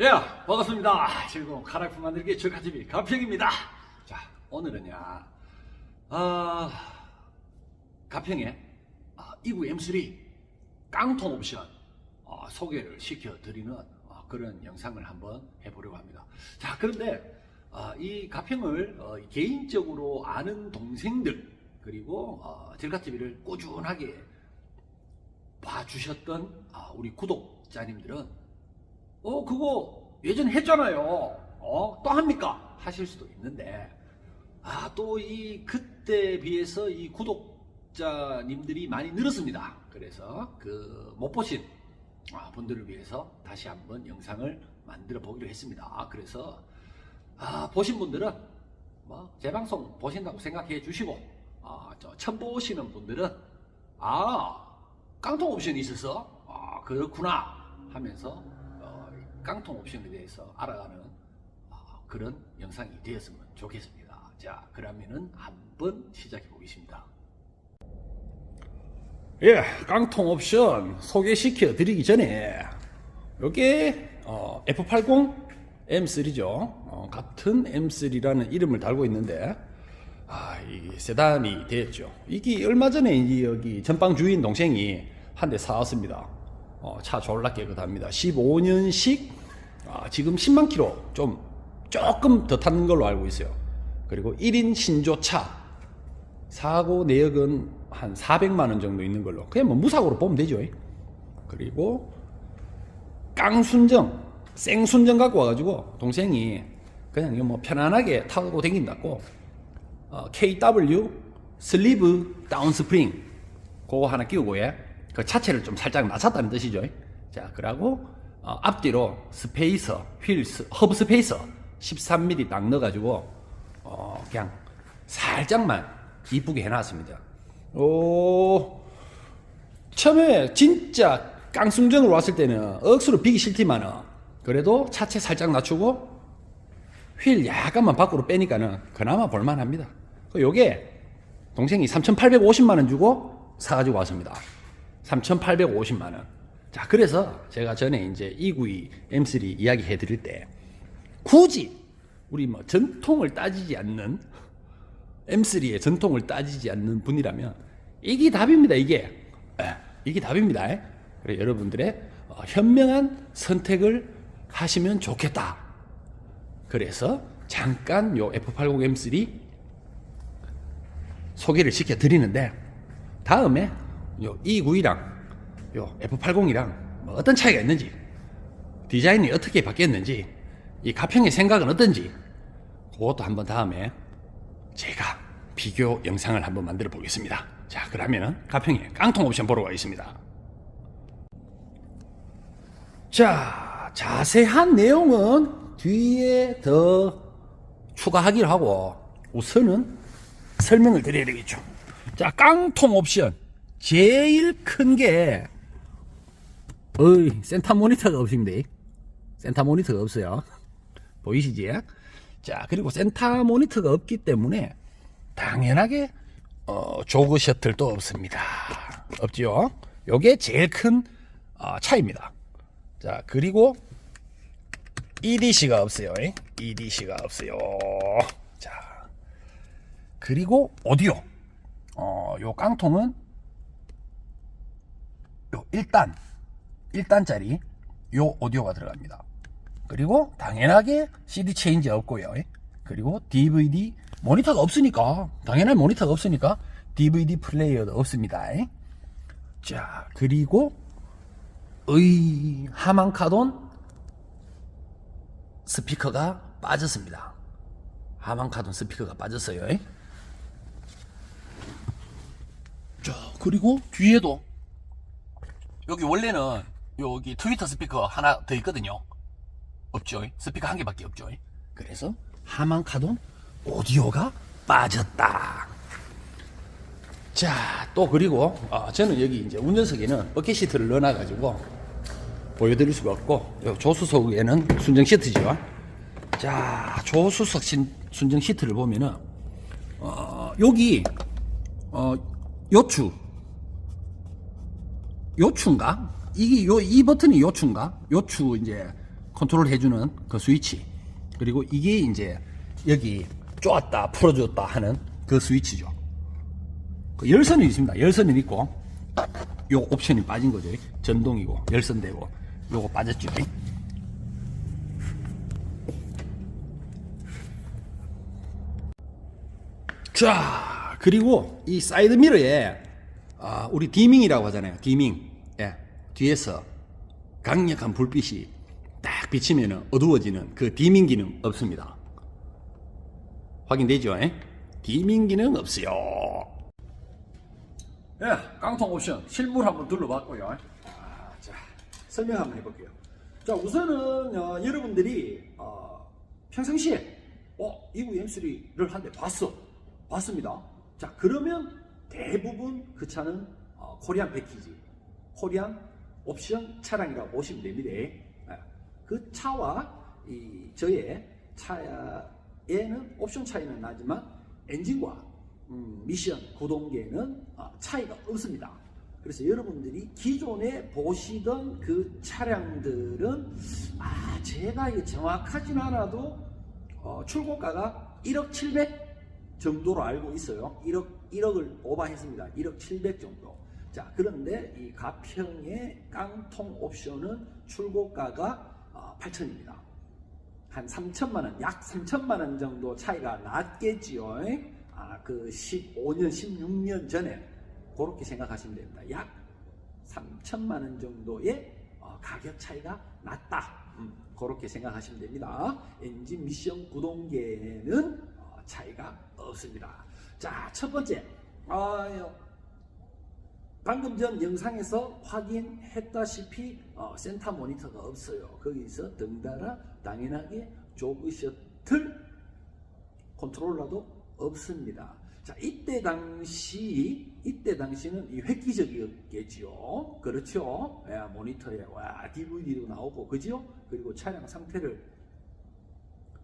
예, 반갑습니다. 즐거운 카라프 만들기 절카TV 가평입니다. 자, 오늘은야, 아, 가평에 아, 이구 M3 깡통 옵션 아, 소개를 시켜드리는 아, 그런 영상을 한번 해보려고 합니다. 자, 그런데 아, 이 가평을 어, 개인적으로 아는 동생들 그리고 어, 절카TV를 꾸준하게 봐주셨던 아, 우리 구독자님들은 어, 그거 예전에 했잖아요. 어, 또 합니까? 하실 수도 있는데, 아, 또 이 그때 비해서 이 구독자님들이 많이 늘었습니다. 그래서 그 못 보신 아, 분들을 위해서 다시 한번 영상을 만들어 보기로 했습니다. 그래서 아, 보신 분들은 뭐제 방송 보신다고 생각해 주시고, 아, 저 처음 보시는 분들은 아, 깡통 옵션이 있어서 아, 그렇구나 하면서 어, 깡통 옵션에 대해서 알아가는 어, 그런 영상이 되었으면 좋겠습니다. 자, 그러면은 한번 시작해 보겠습니다. 예, 깡통 옵션 소개시켜 드리기 전에 이게 어, F80 M3죠. 어, 같은 M3라는 이름을 달고 있는데 아, 이 세단이 되었죠. 이게 얼마 전에 이 여기 전방 주인 동생이 한 대 사왔습니다. 어, 차 졸라 깨끗합니다. 15년식 아, 지금 10만 킬로 좀 조금 더 타는 걸로 알고 있어요. 그리고 1인 신조차 사고 내역은 한 400만 원 정도 있는 걸로 그냥 뭐 무사고로 보면 되죠. 그리고 깡순정 생순정 갖고 와가지고 동생이 그냥 뭐 편안하게 타고 다닌다고 어, KW 슬리브 다운 스프링 그거 하나 끼우고 예. 그 차체를 좀 살짝 낮췄다는 뜻이죠. 자, 그러고 어, 앞뒤로 스페이서, 휠, 스, 허브 스페이서 13mm 딱 넣어가지고 어, 그냥 살짝만 이쁘게 해놨습니다. 오, 처음에 진짜 깡순정으로 왔을 때는 억수로 비기 싫지만은 그래도 차체 살짝 낮추고 휠 약간만 밖으로 빼니까는 그나마 볼만합니다. 그 요게 동생이 3,850만 원 주고 사가지고 왔습니다. 3,850만 원. 자, 그래서 제가 전에 이제 292 M3 이야기 해 드릴 때 굳이 우리 뭐 전통을 따지지 않는 M3의 전통을 따지지 않는 분이라면 이게 답입니다. 이게 에, 이게 답입니다. 에. 그래 여러분들의 어, 현명한 선택을 하시면 좋겠다. 그래서 잠깐 요 F80 M3 소개를 시켜 드리는데 다음에 요 E92랑 요 F80이랑 뭐 어떤 차이가 있는지 디자인이 어떻게 바뀌었는지 이 가평의 생각은 어떤지 그것도 한번 다음에 제가 비교 영상을 한번 만들어 보겠습니다. 자 그러면은 가평의 깡통 옵션 보러 가겠습니다. 자 자세한 내용은 뒤에 더 추가하기로 하고 우선은 설명을 드려야 되겠죠. 자 깡통 옵션 제일 큰 게 어이 센터 모니터가 없습니다. 센터 모니터가 없어요. 보이시지? 자 그리고 센터 모니터가 없기 때문에 당연하게 어, 조그 셔틀도 없습니다. 없죠? 요게 제일 큰 어, 차이입니다. 자 그리고 EDC가 없어요. EDC가 없어요. 자 그리고 오디오. 어, 요 깡통은 요 1단 1단짜리 요 오디오가 들어갑니다. 그리고 당연하게 CD 체인지 없고요. 그리고 DVD 모니터가 없으니까 당연한 모니터가 없으니까 DVD 플레이어도 없습니다. 자 그리고 의 하만카돈 스피커가 빠졌습니다. 하만카돈 스피커가 빠졌어요. 자 그리고 뒤에도 여기 원래는 여기 트위터 스피커 하나 더 있거든요. 없죠. 스피커 한 개밖에 없죠. 그래서 하만카돈 오디오가 빠졌다. 자, 또 그리고 어, 저는 여기 이제 운전석에는 버킷 시트를 넣어놔가지고 보여드릴 수가 없고 요 조수석에는 순정 시트죠. 자, 조수석 신, 순정 시트를 보면은 어, 여기 어, 요추 요추인가? 이게 요 이 버튼이 요추인가? 요추 이제 컨트롤 해주는 그 스위치 그리고 이게 이제 여기 쪼았다 풀어줬다 하는 그 스위치죠. 그 열선이 있습니다. 열선이 있고 요 옵션이 빠진 거죠. 전동이고 열선되고 요거 빠졌죠. 자 그리고 이 사이드 미러에 아, 우리 디밍이라고 하잖아요. 디밍. 예. 뒤에서 강력한 불빛이 딱 비치면 어두워지는 그 디밍 기능 없습니다. 확인되죠? 예? 디밍 기능 없어요. 예, 깡통 옵션 실물 한번 둘러봤고요. 아, 자, 설명 한번 해볼게요. 자, 우선은 어, 여러분들이 어, 평상시에 어, 이구 M3를 한 대 봤어, 봤습니다. 자, 그러면 대부분 그 차는 어, 코리안 패키지, 코리안 옵션 차량이라고 보시면 됩니다. 예, 그 차와 이 저의 차에는 옵션 차이는 나지만 엔진과 음, 미션 구동계는 아, 차이가 없습니다. 그래서 여러분들이 기존에 보시던 그 차량들은 아 제가 정확하진 않아도 어, 출고가가 1억 700 정도로 알고 있어요. 1억 1억을 오버했습니다. 1억 700 정도. 자 그런데 이 가평의 깡통 옵션은 출고가가 8천입니다. 한 3천만 원, 약 3천만 원 정도 차이가 났겠지요. 아, 그 15년, 16년 전에 그렇게 생각하시면 됩니다. 약 3천만 원 정도의 어, 가격 차이가 났다. 음, 그렇게 생각하시면 됩니다. 엔진 미션 구동계에는 어, 차이가 없습니다. 자, 첫 번째. 아, 방금 전 영상에서 확인했다시피 어, 센터 모니터가 없어요. 거기서 덩달아 당연하게 조그 셔틀 컨트롤러도 없습니다. 자, 이때 당시, 이때 당시는 이 획기적이었겠지요. 그렇죠. 예, 모니터에 와, DVD도 나오고, 그죠? 그리고 차량 상태를 와,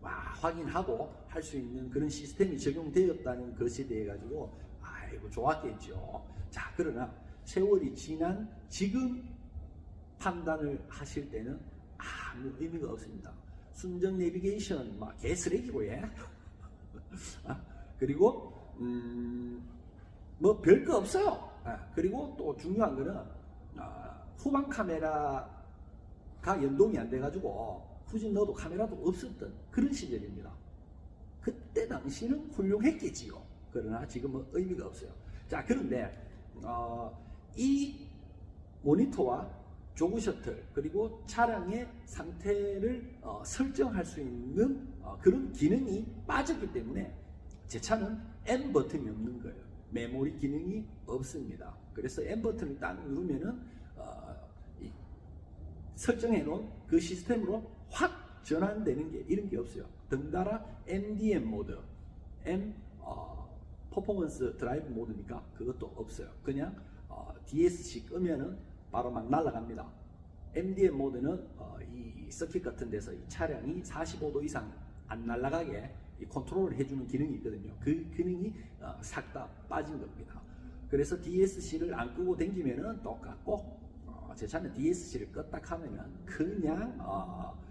확인하고 할 수 있는 그런 시스템이 적용되었다는 것에 대해 가지고, 아이고, 좋았겠죠. 자, 그러나 세월이 지난 지금 판단을 하실 때는 아무 의미가 없습니다. 순정 내비게이션 막 개쓰레기고 예. 아, 그리고 음, 뭐 별거 없어요. 아, 그리고 또 중요한 거는 아, 후방 카메라가 연동이 안 돼가지고 후진 넣어도 카메라도 없었던 그런 시절입니다. 그때 당시는 훌륭했겠지요. 그러나 지금은 의미가 없어요. 자 그런데 어, 이 모니터와 조그 셔틀 그리고 차량의 상태를 어, 설정할 수 있는 어, 그런 기능이 빠졌기 때문에 제 차는 N 버튼이 없는 거예요. 메모리 기능이 없습니다. 그래서 N 버튼을 딱 누르면은 어, 이 설정해 놓은 그 시스템으로 확 전환되는 게 이런 게 없어요. 덩달아 MDM 모드, M 어, 퍼포먼스 드라이브 모드니까 그것도 없어요. 그냥 어, DSC 끄면은 바로 막 날아갑니다. MDM 모드는 어, 이 서킷 같은 데서 이 차량이 45도 이상 안 날아가게 이 컨트롤을 해주는 기능이 있거든요. 그 기능이 어, 싹다 빠진 겁니다. 그래서 DSC를 안 끄고 댕기면은 똑같고 어, 제 차는 DSC를 껐다 하면은 그냥 어, 어,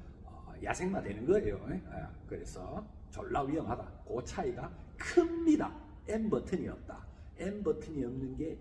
야생마 되는 거예요. 예? 그래서 졸라 위험하다. 그 차이가 큽니다. M 버튼이 없다. M 버튼이 없는 게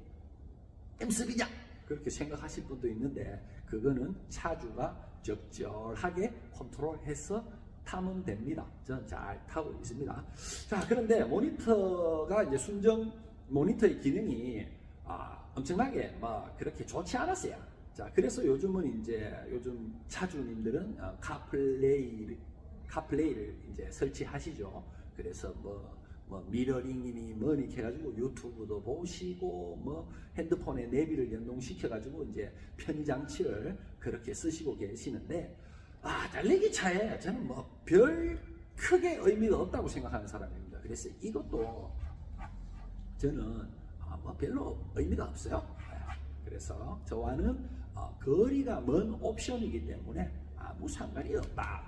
M3냐? 그렇게 생각하실 분도 있는데 그거는 차주가 적절하게 컨트롤해서 타면 됩니다. 저는 잘 타고 있습니다. 자, 그런데 모니터가 이제 순정 모니터의 기능이 아, 엄청나게 뭐 그렇게 좋지 않았어요. 자, 그래서 요즘은 이제 요즘 차주님들은 어, 카플레이 카플레이를 이제 설치하시죠. 그래서 뭐, 뭐 미러링이니 뭐니 해가지고 유튜브도 보시고 뭐 핸드폰에 내비를 연동시켜가지고 이제 편의 장치를 그렇게 쓰시고 계시는데 아 달리기 차에 저는 뭐 별 크게 의미가 없다고 생각하는 사람입니다. 그래서 이것도 저는 아, 뭐 별로 의미가 없어요. 그래서 저와는 어, 거리가 먼 옵션이기 때문에 아무 상관이 없다.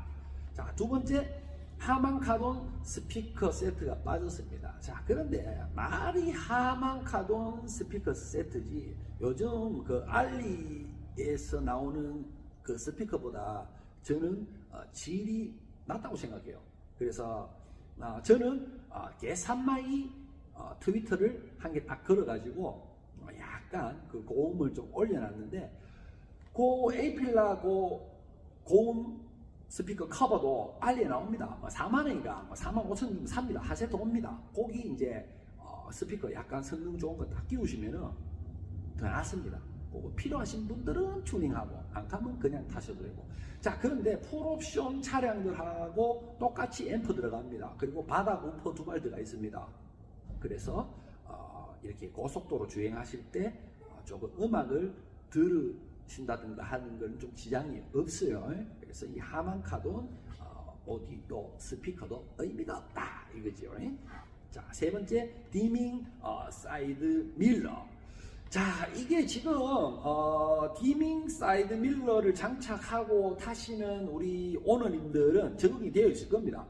자, 두 번째 하만 카돈 스피커 세트가 빠졌습니다. 자, 그런데 말이 하만 카돈 스피커 세트지 요즘 그 알리에서 나오는 그 스피커보다 저는 어, 질이 낮다고 생각해요. 그래서 어, 저는 어, 계산마이 어, 트위터를 한 개 딱 걸어가지고 어, 약간 그 고음을 좀 올려놨는데 그 에이필라 그 고음 스피커 커버도 빨리 나옵니다. 뭐 4만 원인가 뭐 4만 5천 원 삽니다. 하세도 옵니다. 거기 이제 어, 스피커 약간 성능 좋은 거딱 끼우시면은 더 낫습니다. 그거 필요하신 분들은 튜닝하고 안 가면 그냥 타셔도 되고. 자 그런데 풀옵션 차량들하고 똑같이 앰프 들어갑니다. 그리고 바닥 우퍼 두 발 들어가 있습니다. 그래서 어, 이렇게 고속도로 주행하실 때 어, 조금 음악을 들 으신다든가 하는 건 좀 지장이 없어요. 그래서 이 하만카돈 어, 오디오 스피커도 의미가 없다 이거죠. 자, 세 번째 디밍 어, 사이드 밀러. 자, 이게 지금 어, 디밍 사이드 밀러를 장착하고 타시는 우리 오너님들은 적응이 되어 있을 겁니다.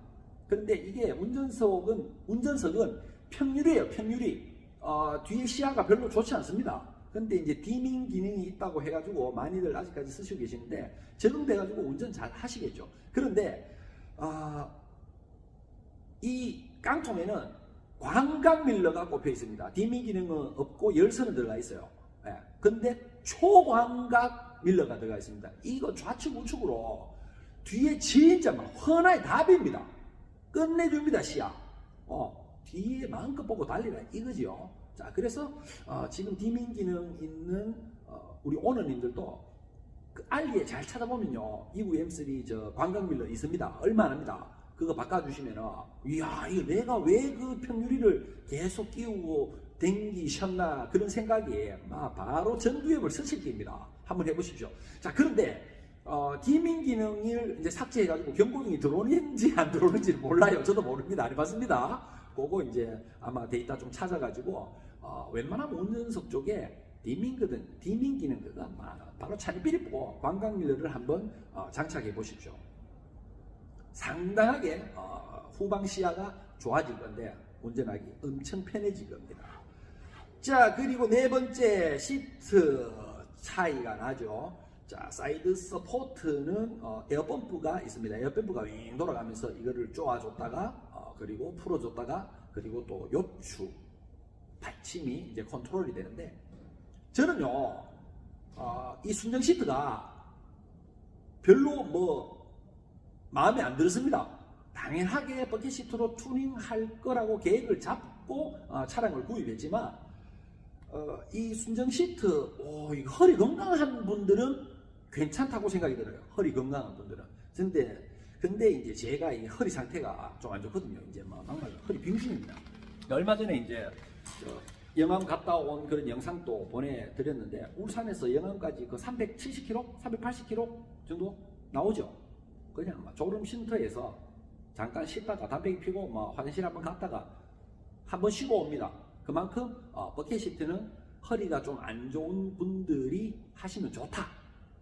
그런데 이게 운전석은 운전석은 평유리예요, 평유리. 어, 뒤에 시야가 별로 좋지 않습니다. 근데 이제 디밍 기능이 있다고 해가지고 많이들 아직까지 쓰시고 계시는데 적응돼가지고 운전 잘 하시겠죠. 그런데 아, 이 깡통에는 광각 밀러가 꼽혀 있습니다. 디밍 기능은 없고 열선은 들어가 있어요. 예. 근데 초광각 밀러가 들어가 있습니다. 이거 좌측 우측으로 뒤에 진짜 막 헌화의 답입니다. 끝내줍니다 시야. 어, 뒤에 마음껏 보고 달리라 이거지요. 자 그래서 어, 지금 디밍 기능 있는 어, 우리 오너님들도 그 알리에 잘 찾아보면요 EV-M3 저 광각 밀러 있습니다. 얼마 안 합니다. 그거 바꿔주시면은 이야 이거 내가 왜 그 평유리를 계속 끼우고 댕기셨나 그런 생각이 막 바로 전두엽을 쓰실 겁니다. 한번 해보십시오. 자 그런데 어, 디밍 기능을 이제 삭제해가지고 경고등이 들어오는지 안 들어오는지 몰라요. 저도 모릅니다. 안 해봤습니다. 그거 이제 아마 데이터 좀 찾아가지고 어, 웬만하면 운전석 쪽에 디밍거든 디밍 기능 그거 아마 바로 차리비리 보고 관광 밀러를 한번 어, 장착해 보십시오. 상당하게 어, 후방 시야가 좋아질 건데 운전하기 엄청 편해질 겁니다. 자 그리고 네 번째 시트 차이가 나죠. 자 사이드 서포트는 어, 에어펌프가 있습니다. 에어펌프가 윙 돌아가면서 이거를 쪼아줬다가 어, 그리고 풀어줬다가 그리고 또 요추 받침이 이제 컨트롤이 되는데 저는요 어, 이 순정 시트가 별로 뭐 마음에 안 들었습니다. 당연하게 버킷 시트로 튜닝할 거라고 계획을 잡고 어, 차량을 구입했지만 어, 이 순정 시트 오, 이거 허리 건강한 분들은 괜찮다고 생각이 들어요. 허리 건강한 분들은. 근데 근데 이제 제가 이 허리 상태가 좀 안 좋거든요. 이제 뭐 정말 허리 빙신입니다. 얼마 전에 이제 저 영암 갔다 온 그런 영상도 보내드렸는데 울산에서 영암까지 그 370km, 380km 정도 나오죠. 그냥 막 졸음 쉼터에서 잠깐 쉬다가 담배 피고 뭐 화장실 한번 갔다가 한 번 쉬고 옵니다. 그만큼 어, 버켓 시트는 허리가 좀 안 좋은 분들이 하시면 좋다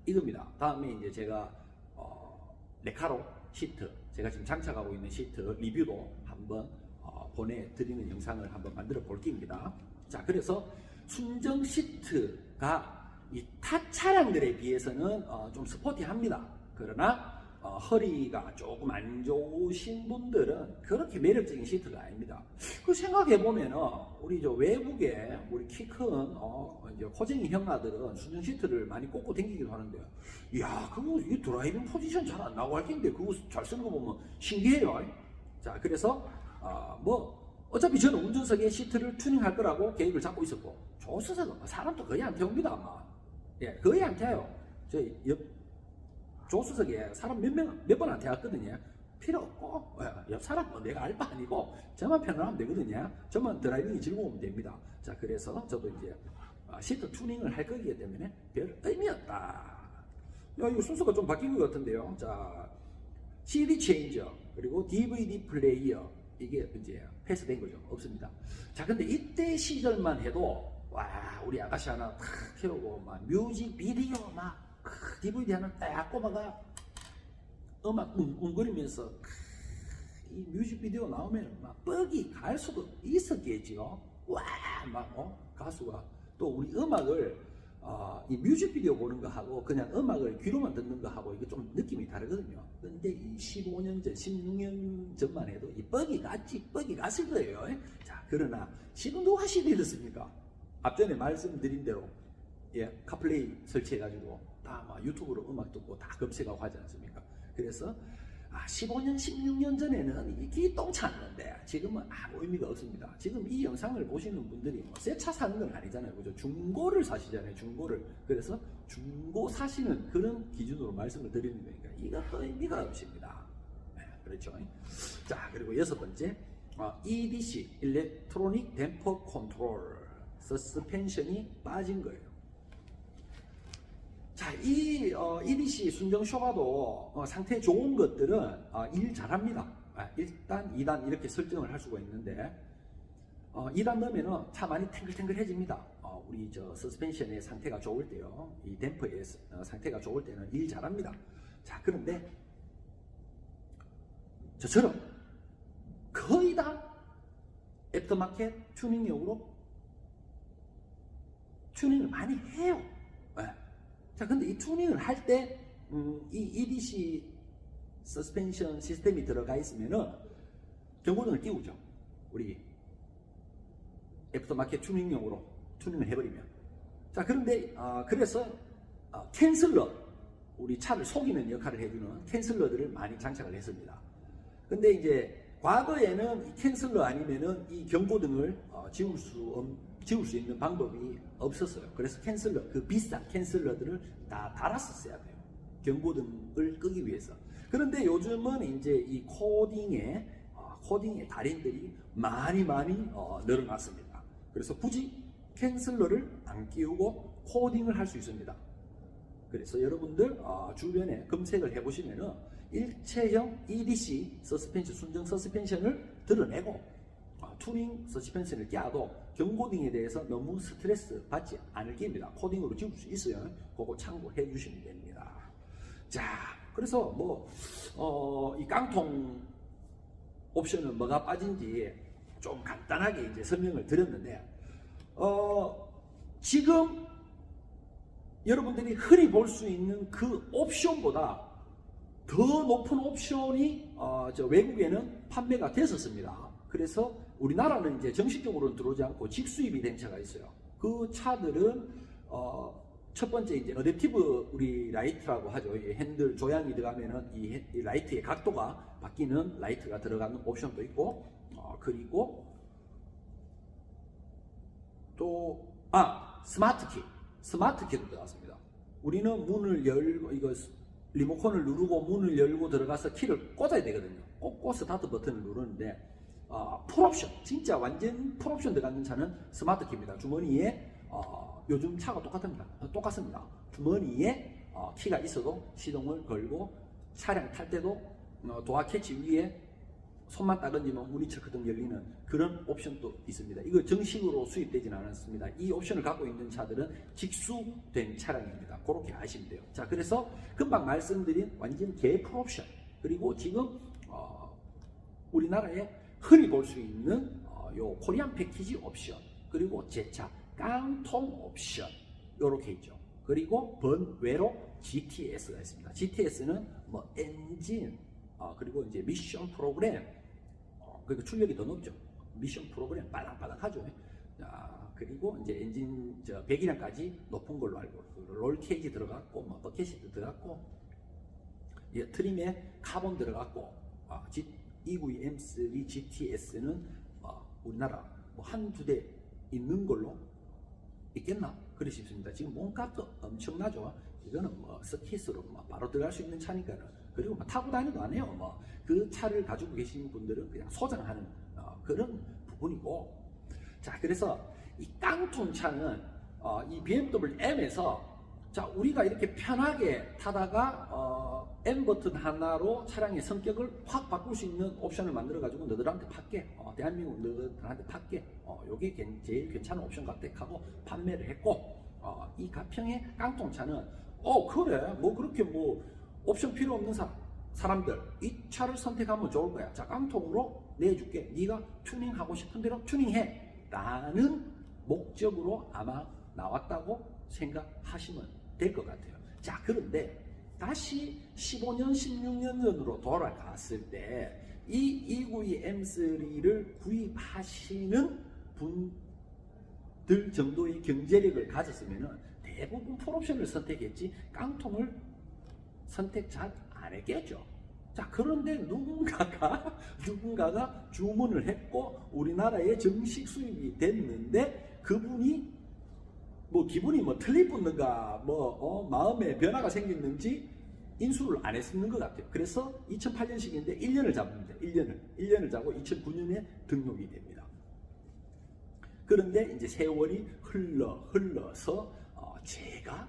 이겁니다. 다음에 이제 제가 어, 레카로 시트 제가 지금 장착하고 있는 시트 리뷰도 한번 어, 보내드리는 영상을 한번 만들어 볼 겁니다. 자 그래서 순정 시트가 이 타 차량들에 비해서는 어, 좀 스포티합니다. 그러나 어, 허리가 조금 안 좋으신 분들은 그렇게 매력적인 시트가 아닙니다. 그 생각해 보면은 우리 저 외국에 우리 키큰 어, 이제 호쟁이 형아들은 순정 시트를 많이 꽂고 다니기도 하는데, 이야 그거 이 드라이빙 포지션 잘 안 나고 할 텐데 그거 잘 쓰는 거 보면 신기해요. 자 그래서 어, 뭐 어차피 저는 운전석에 시트를 튜닝할 거라고 계획을 잡고 있었고 조수석은 사람도 거의 안 태웁니다 아마. 예, 거의 안 태워요. 저희 옆 조수석에 사람 몇 명, 몇번안 태웠거든요. 필요 없고, 예, 옆 사람 뭐 내가 알 바 아니고, 저만 편안하면 되거든요. 저만 드라이빙이 즐거우면 됩니다. 자, 그래서 저도 이제 아, 시트 튜닝을 할 거기 때문에 별 의미 없다. 야, 이거 순서가 좀 바뀐 것 같은데요. 자, CD 체인저, 그리고 DVD 플레이어, 이게 이제 패스된 거죠. 없습니다. 자, 근데 이때 시절만 해도, 와, 우리 아가씨 하나 탁 태우고, 막 뮤직 비디오 막, 크, DVD 하나 딱 꼽아가 음악 웅웅거리면서 이 뮤직비디오 나오면 막 뻑이 갈 수도 있었겠지요. 와, 막 어? 가수가 또 우리 음악을 어, 이 뮤직비디오 보는 거 하고 그냥 음악을 귀로만 듣는 거 하고 이거 좀 느낌이 다르거든요. 근데 이 15년 전, 16년 전만 해도 이 뻑이 갔지, 뻑이 갔을 거예요. 자, 그러나 지금 누가 CD 듣습니까? 앞전에 말씀드린 대로 예, 카플레이 설치해가지고 다 막 유튜브로 음악 듣고 다 검색하고 하지 않습니까? 그래서 아, 15년, 16년 전에는 이게 똥찼는데 지금은 아무 의미가 없습니다. 지금 이 영상을 보시는 분들이 뭐 새 차 사는 건 아니잖아요. 그죠? 중고를 사시잖아요. 중고를. 그래서 중고 사시는 그런 기준으로 말씀을 드리는 거니까 이것도 의미가 없습니다. 네, 그렇죠. 자, 그리고 여섯 번째. 어, EDC, 일렉트로닉 댐퍼 컨트롤. 서스펜션이 빠진 거예요. 자, 이 어, EDC 순정 쇼바도 어, 상태 좋은 것들은 어, 일 잘합니다. 아, 1단, 2단 이렇게 설정을 할 수가 있는데 어, 2단 넣으면 차 많이 탱글탱글해집니다. 어, 우리 저 서스펜션의 상태가 좋을 때요. 이 댐퍼의 어, 상태가 좋을 때는 일 잘합니다. 자, 그런데 저처럼 거의 다 애프터마켓 튜닝용으로 튜닝을 많이 해요. 예. 자, 근데 이 튜닝을 할 때, 음, 이 EDC 서스펜션 시스템이 들어가 있으면은 경고등을 띄우죠. 우리 애프터마켓 튜닝용으로 튜닝을 해버리면. 자, 그런데, 아, 그래서, 아, 캔슬러, 우리 차를 속이는 역할을 해주는 캔슬러들을 많이 장착을 했습니다. 근데 이제, 과거에는 이 캔슬러 아니면은 이 경고등을 어, 지울 수, 없- 지울 수 있는 방법이 없었어요. 그래서 캔슬러, 그 비싼 캔슬러들을 다 달았었어야 돼요. 경고등을 끄기 위해서. 그런데 요즘은 이제 이 코딩의, 어, 코딩의 달인들이 많이 많이 어, 늘어났습니다. 그래서 굳이 캔슬러를 안 끼우고 코딩을 할 수 있습니다. 그래서 여러분들 어, 주변에 검색을 해보시면은 일체형 EDC 서스펜션 순정 서스펜션을 드러내고 어, 투닝 서스펜션을 끼워도 경고등에 대해서 너무 스트레스 받지 않을 겁니다. 코딩으로 지울 수 있어요. 그거 참고해 주시면 됩니다. 자, 그래서 뭐, 어, 이 깡통 옵션은 뭐가 빠진지 좀 간단하게 이제 설명을 드렸는데, 어, 지금 여러분들이 흔히 볼 수 있는 그 옵션보다 더 높은 옵션이 어, 저 외국에는 판매가 됐었습니다. 그래서 우리나라는 이제 정식적으로는 들어오지 않고 직수입이 된 차가 있어요. 그 차들은 어, 첫 번째 이제 어댑티브 우리 라이트라고 하죠. 이 핸들 조향이 들어가면은 이, 핸- 이 라이트의 각도가 바뀌는 라이트가 들어가는 옵션도 있고 어, 그리고 또, 아, 스마트 키. 스마트 키도 들어갔습니다. 우리는 문을 열고, 이거 리모컨을 누르고 문을 열고 들어가서 키를 꽂아야 되거든요. 꽂고 스타트 버튼을 누르는데, 어, 풀옵션. 진짜 완전 풀옵션 들어가는 차는 스마트 키입니다. 주머니에, 어, 요즘 차가 똑같습니다. 어, 똑같습니다. 주머니에 어, 키가 있어도 시동을 걸고 차량 탈 때도 어, 도어 캐치 위에 손만 딱 얹으면 문이 철커덕 열리는 그런 옵션도 있습니다. 이거 정식으로 수입되지는 않았습니다. 이 옵션을 갖고 있는 차들은 직수된 차량입니다. 그렇게 아시면 돼요. 자, 그래서 금방 말씀드린 완전 개풀 옵션 그리고 지금 어, 우리나라에 흔히 볼 수 있는 어, 요 코리안 패키지 옵션 그리고 제차 깡통 옵션 요렇게 있죠. 그리고 번외로 GTS가 있습니다. GTS는 뭐 엔진 어, 그리고 이제 미션 프로그램 어, 그리고 출력이 더 높죠. 미션 프로그램 빠랑빠랑하죠. 자, 그리고 이제 엔진 저 배기량까지 높은 걸로 알고 그롤 케이지 들어갔고 뭐 버켓시트 들어갔고 예, 트림에 카본 들어갔고 아, EV-M3 GTS는 어, 우리나라 뭐 한두 대 있는 걸로 있겠나 그리 싶습니다. 지금 몸값도 엄청나죠. 이거는 뭐 스킷으로 뭐 바로 들어갈 수 있는 차니까는 그리고 뭐 타고 다니도 안 해요. 뭐 그 차를 가지고 계신 분들은 그냥 소장하는 어, 그런 부분이고 자 그래서 이 깡통 차는 어, 이 BMW M에서 자 우리가 이렇게 편하게 타다가 어, M 버튼 하나로 차량의 성격을 확 바꿀 수 있는 옵션을 만들어 가지고 너들한테 팔게. 어, 대한민국 너들한테 팔게. 어, 요게 괜- 제일 괜찮은 옵션 같아. 하고 판매를 했고 어, 이 가평의 깡통차는 어 그래. 뭐 그렇게 뭐 옵션 필요 없는 사, 사람들. 이 차를 선택하면 좋을 거야. 자 깡통으로 내줄게. 네가 튜닝하고 싶은 대로 튜닝해. 라는 목적으로 아마 나왔다고 생각하시면 될 것 같아요. 자, 그런데 다시 15년, 16년 전으로 돌아갔을 때 이 292 M3를 구입하시는 분들 정도의 경제력을 가졌으면 대부분 풀옵션을 선택했지 깡통을 선택 잘 안 했겠죠. 자, 그런데 누군가가, 누군가가 주문을 했고, 우리나라에 정식 수입이 됐는데, 그분이 뭐 기분이 뭐 틀리붙는가, 뭐, 어, 마음에 변화가 생겼는지 인수를 안 했었는 것 같아요. 그래서 2008년식인데 1년을 잡습니다. 1년을. 1년을 잡고 2009년에 등록이 됩니다. 그런데 이제 세월이 흘러, 흘러서, 어, 제가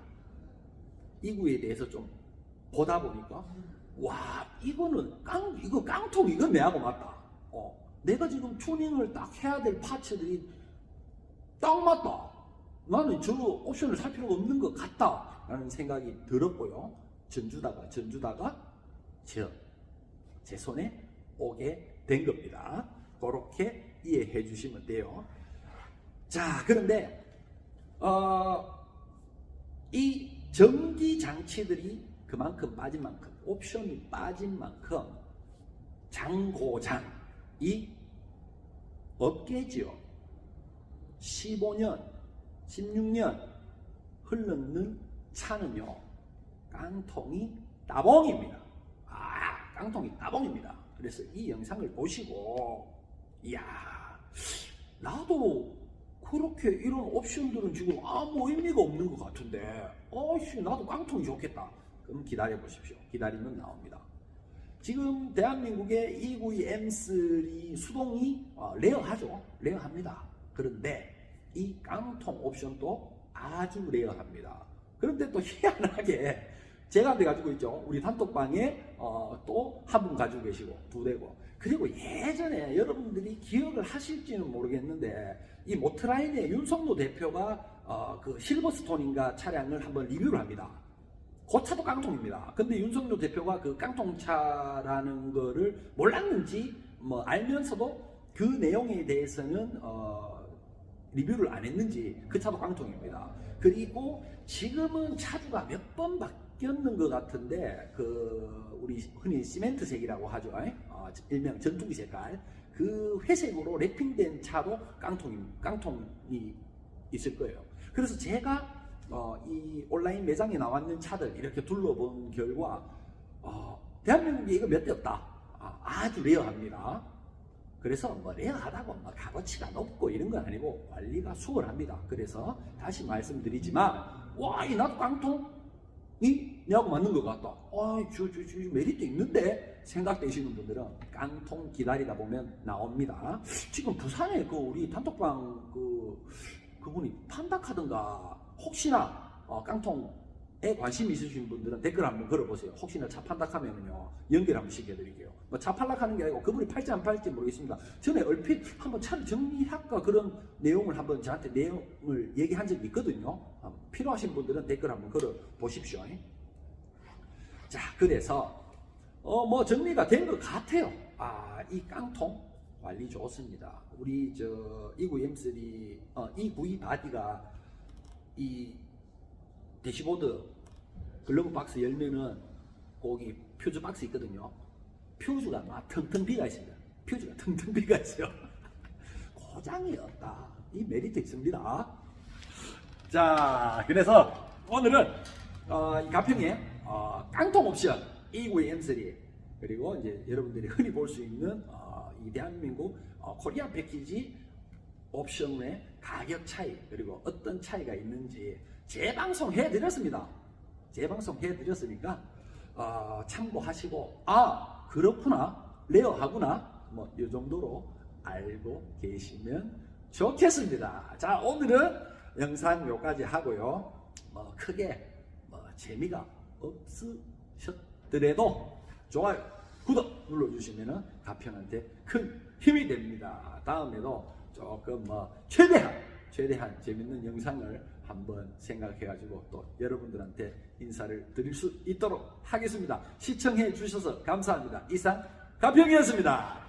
이 구에 대해서 좀 보다 보니까 와 이거는 깡 이거 깡통 이건 내하고 맞다. 어 내가 지금 튜닝을 딱 해야 될 파츠들이 딱 맞다. 나는 저 옵션을 살 필요가 없는 것 같다라는 생각이 들었고요. 전주다가 전주다가 저제 손에 오게 된 겁니다. 그렇게 이해해 주시면 돼요. 자 그런데 어, 이 전기 장치들이 그만큼 빠진 만큼 옵션이 빠진 만큼 장고장이 없겠지요. 15년, 16년 흘렀는 차는요, 깡통이 따봉입니다. 아, 깡통이 따봉입니다. 그래서 이 영상을 보시고, 이야, 나도 그렇게 이런 옵션들은 지금 아무 의미가 없는 것 같은데, 어씨, 나도 깡통이 좋겠다. 그럼 기다려 보십시오. 기다리면 나옵니다. 지금 대한민국의 292 M3 수동이 어, 레어하죠. 레어합니다. 그런데 이 깡통 옵션도 아주 레어합니다. 그런데 또 희한하게 제가 한대 가지고 있죠. 우리 단톡방에 어, 또 한 분 가지고 계시고 두 대고 그리고 예전에 여러분들이 기억을 하실지는 모르겠는데 이 모트라인의 윤석노 대표가 어, 그 실버스톤인가 차량을 한번 리뷰를 합니다. 그 차도 깡통입니다. 근데 윤석열 대표가 그 깡통차라는 거를 몰랐는지 뭐 알면서도 그 내용에 대해서는 어, 리뷰를 안 했는지 그 차도 깡통입니다. 그리고 지금은 차주가 몇 번 바뀌었는 것 같은데 그 우리 흔히 시멘트색이라고 하죠. 어, 일명 전투기 색깔 그 회색으로 랩핑된 차도 깡통이 깡통이 있을 거예요. 그래서 제가 어, 이 온라인 매장에 나왔는 차들 이렇게 둘러본 결과 어, 대한민국에 이거 몇 대 없다. 아, 주 레어합니다. 그래서 뭐 레어하다고 뭐 값어치가 높고 이런 건 아니고 관리가 수월합니다. 그래서 다시 말씀드리지만 와, 이 나도 깡통이 내하고 맞는 것 같다. 아, 저 메리트 있는데 생각되시는 분들은 깡통 기다리다 보면 나옵니다. 지금 부산에 그 우리 단톡방 그 그분이 판다카든가 혹시나 어, 깡통 에 관심 있으신 분들은 댓글 한번 걸어보세요. 혹시나 차 판다카면요 연결 한번 시켜드릴게요. 뭐 차 팔락하는 게 아니고 그분이 팔지 안 팔지 모르겠습니다. 전에 얼핏 한번 차를 정리할까 그런 내용을 한번 저한테 내용을 얘기한 적이 있거든요. 어, 필요하신 분들은 댓글 한번 걸어 보십시오. 자, 그래서 어 뭐 정리가 된 것 같아요. 아, 이 깡통 관리 좋습니다. 우리 저 29M3 어, 292 바디가 이 대시보드 글러브 박스 열면은 거기 퓨즈 박스 있거든요. 퓨즈가 막 텅텅 비가 있습니다. 퓨즈가 텅텅 비가 있어요. 고장이 없다. 이 메리트 있습니다. 자, 그래서 오늘은 어, 이 가평의 어, 깡통 옵션 E9 M3 그리고 이제 여러분들이 흔히 볼 수 있는 어, 이 대한민국 어, 코리아 패키지 옵션의 가격 차이 그리고 어떤 차이가 있는지 재방송 해드렸습니다. 재방송 해드렸으니까 어, 참고하시고 아 그렇구나 레어하구나 뭐 이 정도로 알고 계시면 좋겠습니다. 자 오늘은 영상 요까지 하고요. 뭐 크게 뭐 재미가 없으셨더라도 좋아요, 구독 눌러주시면 가평한테 큰 힘이 됩니다. 다음에도 조금 뭐 최대한 최대한 재밌는 영상을 한번 생각해가지고 또 여러분들한테 인사를 드릴 수 있도록 하겠습니다. 시청해 주셔서 감사합니다. 이상 가평이었습니다.